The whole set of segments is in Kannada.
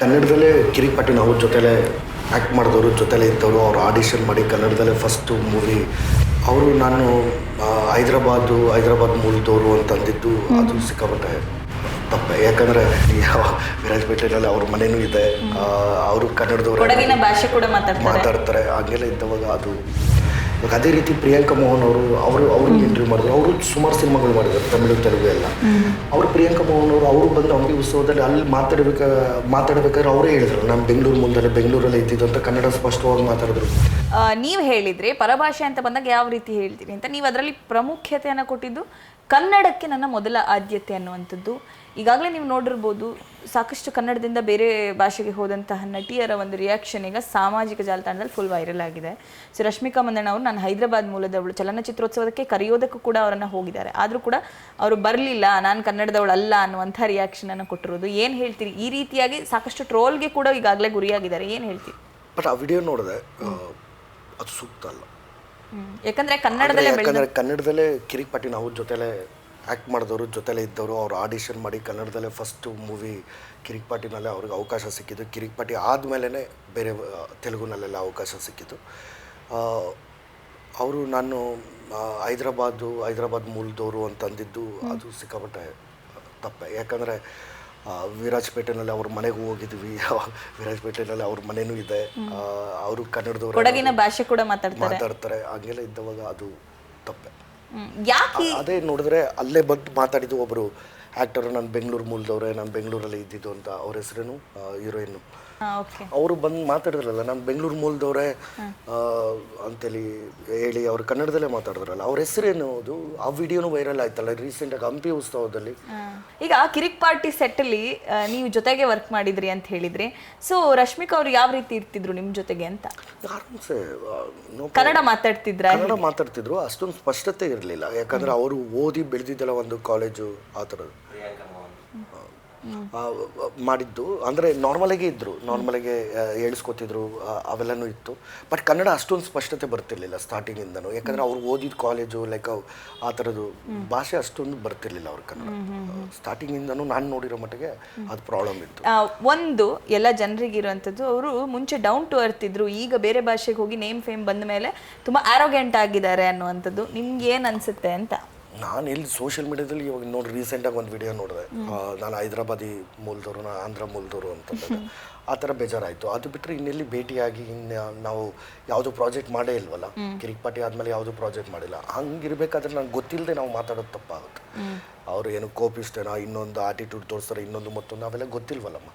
ಕನ್ನಡದಲ್ಲೇ ಕಿರಿಕ್ ಪಾಟೀಲ್ ಅವ್ರ ಜೊತೆಲೇ ಆ್ಯಕ್ಟ್ ಮಾಡಿದವರು ಜೊತೆಲೇ ಇದ್ದವರು ಅವ್ರು ಆಡಿಷನ್ ಮಾಡಿ ಕನ್ನಡದಲ್ಲೇ ಫಸ್ಟು ಮೂವಿ ಅವರು ನಾನು ಹೈದ್ರಾಬಾದು ಹೈದ್ರಾಬಾದ್ ಮೂಲದವರು ಅಂತ ಅಂದಿದ್ದು ಅದು ಸಿಕ್ಕಾಪಟ್ಟೆ ತಪ್ಪೆ. ಯಾಕಂದರೆ ವಿರಾಜಪೇಟೆಯಲ್ಲಿ ಅವ್ರ ಮನೆಯೂ ಇದೆ. ಅವರು ಕನ್ನಡದವರು ಕೊಡಗಿನ ಭಾಷೆ ಕೂಡ ಮಾತಾಡ್ತಾರೆ. ಮಾತಾಡ್ತಾರೆ. ಹಂಗೆಲ್ಲ ಇದ್ದವಾಗ ಅದು ಇವಾಗ ಅದೇ ರೀತಿ ಪ್ರಿಯಾಂಕಾ ಮೋಹನ್ ಅವರು ಅವರು ಅವ್ರು ಇಂಟರ್ವ್ಯೂ ಮಾಡಿದ್ರು. ಅವರು ಸುಮಾರು ಸಿನಿಮಾಗಳು ಮಾಡಿದ್ದಾರೆ ತಮಿಳು ತೆಲುಗು ಎಲ್ಲ. ಅವರು ಪ್ರಿಯಾಂಕಾ ಮೋಹನ್ ಅವರು ಅವರು ಬಂದು ಅವ್ರಿಗೆ ಉತ್ಸವದಲ್ಲಿ ಅಲ್ಲಿ ಮಾತಾಡ್ಬೇಕ ಮಾತಾಡ್ಬೇಕಾದ್ರೆ ಅವರೇ ಹೇಳಿದ್ರು. ನಾನು ಬೆಂಗಳೂರು ಮುಂದೆ ಬೆಂಗಳೂರಲ್ಲಿ ಇದ್ದಿದ್ದು ಅಂತ ಕನ್ನಡ ಸ್ಪಷ್ಟವಾಗಿ ಮಾತಾಡಿದ್ರು. ನೀವು ಹೇಳಿದ್ರೆ ಪರಭಾಷೆ ಅಂತ ಬಂದಾಗ ಯಾವ ರೀತಿ ಹೇಳ್ತೀರಿ ಅಂತ? ನೀವು ಅದರಲ್ಲಿ ಪ್ರಾಮುಖ್ಯತೆಯನ್ನು ಕೊಟ್ಟಿದ್ದು ಕನ್ನಡಕ್ಕೆ ನನ್ನ ಮೊದಲ ಆದ್ಯತೆ ಅನ್ನುವಂಥದ್ದು. ಈಗಾಗಲೇ ನೀವು ನೋಡಿರ್ಬೋದು ಸಾಕಷ್ಟು ಕನ್ನಡದಿಂದ ಬೇರೆ ಭಾಷೆಗೆ ಹೋದಂತಹ ನಟಿಯರ ಒಂದು ರಿಯಾಕ್ಷನ್ ಈಗ ಸಾಮಾಜಿಕ ಜಾಲತಾಣದಲ್ಲಿ ಫುಲ್ ವೈರಲ್ ಆಗಿದೆ. ಸೊ ರಶ್ಮಿಕಾ ಮಂದಣ್ಣ ಅವರು ನಾನು ಹೈದರಾಬಾದ್ ಮೂಲದವಳು. ಚಲನಚಿತ್ರೋತ್ಸವಕ್ಕೆ ಕರೆಯೋದಕ್ಕೂ ಕೂಡ ಅವರನ್ನು ಹೋಗಿದ್ದಾರೆ. ಆದರೂ ಕೂಡ ಅವರು ಬರಲಿಲ್ಲ ನಾನು ಕನ್ನಡದವಳು ಅಲ್ಲ ಅನ್ನುವಂಥ ರಿಯಾಕ್ಷನ್ ಅನ್ನು ಕೊಟ್ಟಿರೋದು. ಏನು ಹೇಳ್ತೀರಿ? ಈ ರೀತಿಯಾಗಿ ಸಾಕಷ್ಟು ಟ್ರೋಲ್ಗೆ ಕೂಡ ಈಗಾಗಲೇ ಗುರಿಯಾಗಿದ್ದಾರೆ. ಏನು ಹೇಳ್ತೀರಿ? ಬಟ್ ಆ ವಿಡಿಯೋ ನೋಡಿದೆ ಅದು ಸೂಕ್ತ ಅಲ್ಲ. ಯಾಕಂದ್ರೆ ಕನ್ನಡದಲ್ಲೇ ಕನ್ನಡದಲ್ಲೇ ಕಿರಿಕ್ ಪಟ್ಟಿ ನಾವು ಜೊತೆಲೇ ಆ್ಯಕ್ಟ್ ಮಾಡಿದವರು ಜೊತೆಲೇ ಇದ್ದವರು ಅವ್ರು ಆಡಿಷನ್ ಮಾಡಿ ಕನ್ನಡದಲ್ಲೇ ಫಸ್ಟು ಮೂವಿ ಕಿರಿಕ್ ಪಾಟಿನಲ್ಲೇ ಅವ್ರಿಗೆ ಅವಕಾಶ ಸಿಕ್ಕಿದ್ದು. ಕಿರಿಕ್ ಪಾಟಿ ಆದಮೇಲೆ ಬೇರೆ ತೆಲುಗುನಲ್ಲೆಲ್ಲ ಅವಕಾಶ ಸಿಕ್ಕಿತ್ತು ಅವರು ನಾನು ಹೈದ್ರಾಬಾದು ಹೈದ್ರಾಬಾದ್ ಮೂಲದವರು ಅಂತಂದಿದ್ದು ಅದು ಸಿಕ್ಕಾಪಟ್ಟೆ ತಪ್ಪೆ. ಯಾಕಂದರೆ ವಿರಾಜಪೇಟೆನಲ್ಲಿ ಅವ್ರ ಮನೆಗೂ ಹೋಗಿದ್ವಿ. ವಿರಾಜಪೇಟೆನಲ್ಲಿ ಅವ್ರ ಮನೆಯೂ ಇದೆ. ಅವರು ಕನ್ನಡದವರು ಭಾಷೆ ಕೂಡ ಮಾತಾಡ್ತಾರೆ. ಮಾತಾಡ್ತಾರೆ. ಹಂಗೆಲ್ಲ ಇದ್ದವಾಗ ಅದು ತಪ್ಪೆ. ಯಾಕೆ? ಅದೇ ನೋಡಿದ್ರೆ ಅಲ್ಲೇ ಬಂದು ಮಾತಾಡಿದ್ದು ಒಬ್ಬರು ಆಕ್ಟರ್, ನಾನು ಬೆಂಗಳೂರು ಮೂಲದವ್ರೆ, ನಾನು ಬೆಂಗಳೂರಲ್ಲಿ ಇದ್ದಿದ್ದು ಅಂತ ಅವ್ರ ಹೆಸರೇನು? ಹೀರೋಯಿನ್ನು ಓಕೆ ಅವರು ಬಂದು ಮಾತಾಡಿದ್ರಲ್ಲ ನಾನು ಬೆಂಗಳೂರು ಮೂಲದವ್ರೆ ಅಂತೇಳಿ ಹೇಳಿ ಅವ್ರು ಕನ್ನಡದಲ್ಲೇ ಮಾತಾಡಿದ್ರಲ್ಲ ಅವ್ರ ಹೆಸರೇನು ಅದು? ಆ ವಿಡಿಯೋನು ವೈರಲ್ ಆಯ್ತಲ್ಲ ರೀಸೆಂಟ್ ಆಗಿ ಹಂಪಿ ಉತ್ಸವದಲ್ಲಿ. ಈಗ ಕಿರಿಕ್ ಪಾರ್ಟಿ ಸೆಟ್ಟಲ್ಲಿ ನೀವು ಜೊತೆಗೆ ವರ್ಕ್ ಮಾಡಿದ್ರಿ ಅಂತ ಹೇಳಿದ್ರಿ. ಸೊ ರಶ್ಮಿಕಾ ಅವ್ರು ಯಾವ ರೀತಿ ಇರ್ತಿದ್ರು ನಿಮ್ ಜೊತೆಗೆ ಅಂತ? ಆರಾಮ್ಸೆ ಕನ್ನಡ ಮಾತಾಡ್ತಿದ್ರ? ಕನ್ನಡ ಮಾತಾಡ್ತಿದ್ರು ಅಷ್ಟೊಂದು ಸ್ಪಷ್ಟತೆ ಇರಲಿಲ್ಲ. ಯಾಕಂದ್ರೆ ಅವರು ಓದಿ ಬೆಳೆದಿದ್ದಲ್ಲ ಒಂದು ಕಾಲೇಜು ಆ ಥರದ್ದು. ಆ, ಮಾಡಿದ್ದು. ಅಂದರೆ ನಾರ್ಮಲಾಗೆ ಇದ್ದರು ನಾರ್ಮಲಾಗೆ ಹೇಳಿಸ್ಕೊತಿದ್ರು. ಅವೆಲ್ಲನೂ ಇತ್ತು. ಬಟ್ ಕನ್ನಡ ಅಷ್ಟೊಂದು ಸ್ಪಷ್ಟತೆ ಬರ್ತಿರ್ಲಿಲ್ಲ ಸ್ಟಾರ್ಟಿಂಗಿಂದನೂ ಯಾಕಂದರೆ ಅವ್ರು ಓದಿದ ಕಾಲೇಜು ಲೈಕ್ ಆ ಥರದ್ದು ಭಾಷೆ ಅಷ್ಟೊಂದು ಬರ್ತಿರ್ಲಿಲ್ಲ ಅವ್ರ ಕನ್ನಡ. ಸ್ಟಾರ್ಟಿಂಗಿಂದನೂ ನಾನು ನೋಡಿರೋ ಮಟ್ಟಿಗೆ ಅದು ಪ್ರಾಬ್ಲಮ್ ಇತ್ತು. ಒಂದು ಎಲ್ಲ ಜನರಿಗೆ ಇರುವಂಥದ್ದು ಅವರು ಮುಂಚೆ ಡೌನ್ ಟು ಅರ್ತ್ ಇದ್ರು. ಈಗ ಬೇರೆ ಭಾಷೆಗೆ ಹೋಗಿ ನೇಮ್ ಫೇಮ್ ಬಂದ ಮೇಲೆ ತುಂಬ ಆರೋಗ್ಯಂಟ್ ಆಗಿದ್ದಾರೆ ಅನ್ನುವಂಥದ್ದು. ನಿಮ್ಗೆ ಏನು ಅನ್ಸುತ್ತೆ ಅಂತ? ನಾನು ಎಲ್ಲಿ ಸೋಷಿಯಲ್ ಮೀಡಿಯಾದಲ್ಲಿ ಇವಾಗ ನೋಡಿ ರೀಸೆಂಟಾಗಿ ಒಂದು ವಿಡಿಯೋ ನೋಡಿದೆ. ನಾನು ಹೈದ್ರಾಬಾದಿ ಮೂಲದವರು ನಾನು ಆಂಧ್ರ ಮೂಲದವರು ಅಂತ ಆ ಥರ ಬೇಜಾರಾಯಿತು. ಅದು ಬಿಟ್ಟರೆ ಇನ್ನೆಲ್ಲಿ ಭೇಟಿಯಾಗಿ ಇನ್ನು ನಾವು ಯಾವುದು ಪ್ರಾಜೆಕ್ಟ್ ಮಾಡೇ ಇಲ್ವಲ್ಲ? ಕಿರಿಕ್ ಪಾರ್ಟಿ ಆದಮೇಲೆ ಯಾವುದು ಪ್ರಾಜೆಕ್ಟ್ ಮಾಡಿಲ್ಲ. ಹಂಗಿರ್ಬೇಕಾದ್ರೆ ನಂಗೆ ಗೊತ್ತಿಲ್ಲದೆ ನಾವು ಮಾತಾಡೋದು ತಪ್ಪಾಗುತ್ತೆ. ಅವರು ಏನು ಕೋಪಿಸ್ತೇನೋ ಇನ್ನೊಂದು ಆಟಿಟ್ಯೂಡ್ ತೋರಿಸ್ತಾರೆ ಇನ್ನೊಂದು ಮತ್ತೊಂದು ಅವೆಲ್ಲ ಗೊತ್ತಿಲ್ವಲ್ಲಮ್ಮ?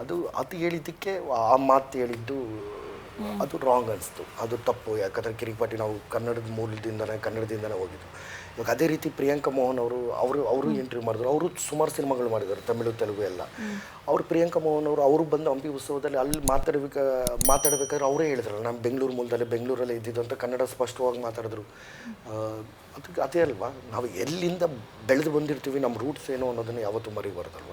ಅದು ಅದು ಹೇಳಿದ್ದಕ್ಕೆ ಆ ಮಾತು ಹೇಳಿದ್ದು ಅದು ರಾಂಗ್ ಅನಿಸ್ತು. ಅದು ತಪ್ಪು. ಯಾಕಂದರೆ ಕಿರಿಕ್ಪಾಟಿ ನಾವು ಕನ್ನಡದ ಮೂಲದಿಂದನೇ ಕನ್ನಡದಿಂದನೇ ಹೋಗಿದ್ದು. ಇವಾಗ ಅದೇ ರೀತಿ ಪ್ರಿಯಾಂಕಾ ಮೋಹನ್ ಅವರು ಅವರು ಅವರು ಇಂಟರ್ವ್ಯೂ ಮಾಡಿದ್ರು. ಅವರು ಸುಮಾರು ಸಿನಿಮಾಗಳು ಮಾಡಿದ್ದಾರೆ ತಮಿಳು ತೆಲುಗು ಎಲ್ಲ. ಅವರು ಪ್ರಿಯಾಂಕಾ ಮೋಹನ್ ಅವರು ಅವರು ಬಂದು ಹಂಪಿ ಉತ್ಸವದಲ್ಲಿ ಅಲ್ಲಿ ಮಾತಾಡ್ಬೇಕ ಮಾತಾಡಬೇಕಾದ್ರೆ ಅವರೇ ಹೇಳಿದ್ರಲ್ಲ ನಮ್ಮ ಬೆಂಗಳೂರು ಮೂಲದಲ್ಲಿ ಬೆಂಗಳೂರಲ್ಲೇ ಇದ್ದಿದ್ದು ಅಂತ ಕನ್ನಡ ಸ್ಪಷ್ಟವಾಗಿ ಮಾತಾಡಿದ್ರು. ಅದಕ್ಕೆ ಅದೇ ಅಲ್ವಾ? ನಾವು ಎಲ್ಲಿಂದ ಬೆಳೆದು ಬಂದಿರ್ತೀವಿ ನಮ್ಮ ರೂಟ್ಸ್ ಏನು ಅನ್ನೋದನ್ನು ಯಾವತ್ತೂ ಮರಿಬಾರ್ದಲ್ವ?